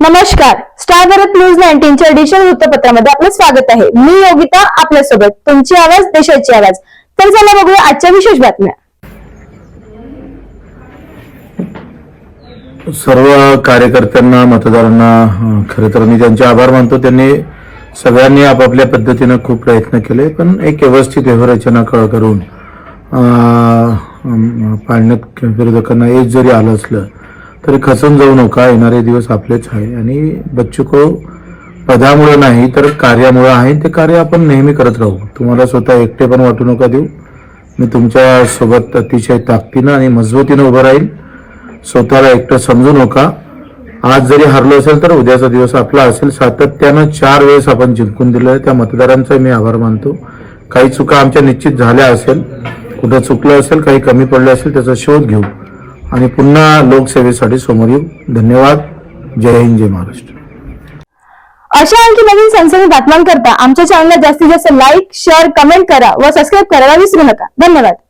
नमस्कार. Star Bharat news नाईन्टीनच्या edition वृत्तपत्रामध्ये आपलं स्वागत आहे. मी योगिता आपल्यासोबत तुमची आवाज देशाची आवाज. तर चला बघूया आजच्या विशेष बातम्या. सर्व कार्यकर्त्यांना मतदारांना अं, खरं तर मी त्यांचे आभार मानतो. त्यांनी सगळ्यांनी आपापल्या पद्धतीनं खूप प्रयत्न केले पण एक व्यवस्थित व्यवरचना कळ करून पाळण्यात विरोधकांना एज जरी आलं असलं तरी खचून जाऊ नका येणारे दिवस आपलेच आहे आणि बच्चूको पदामुळे नाही तर कार्यामुळं आहे. ते कार्य आपण नेहमी करत राहू. तुम्हाला स्वतः एकटे पण वाटू नका देऊ. मी तुमच्यासोबत अतिशय ताकदीनं आणि मजबूतीनं उभं राहील. स्वतःला एकटं समजू नका. आज जरी हरलो असेल तर उद्याचा दिवस आपला असेल. सातत्यानं चार वेळेस आपण जिंकून दिलं त्या मतदारांचा मी आभार मानतो. काही चुका आमच्या निश्चित झाल्या असेल. कुठं चुकलं असेल काही कमी पडलं असेल त्याचा शोध घेऊ. आणि पुन्हा लोकसेवेसाठी समोर येऊ धन्यवाद. जय हिंद जय महाराष्ट्र. अशा आणखी नवीन सनसनी बातम्यांकरता आमच्या चॅनलला जास्तीत जास्त लाईक शेअर कमेंट करा व सबस्क्राईब करायला विसरू नका. धन्यवाद.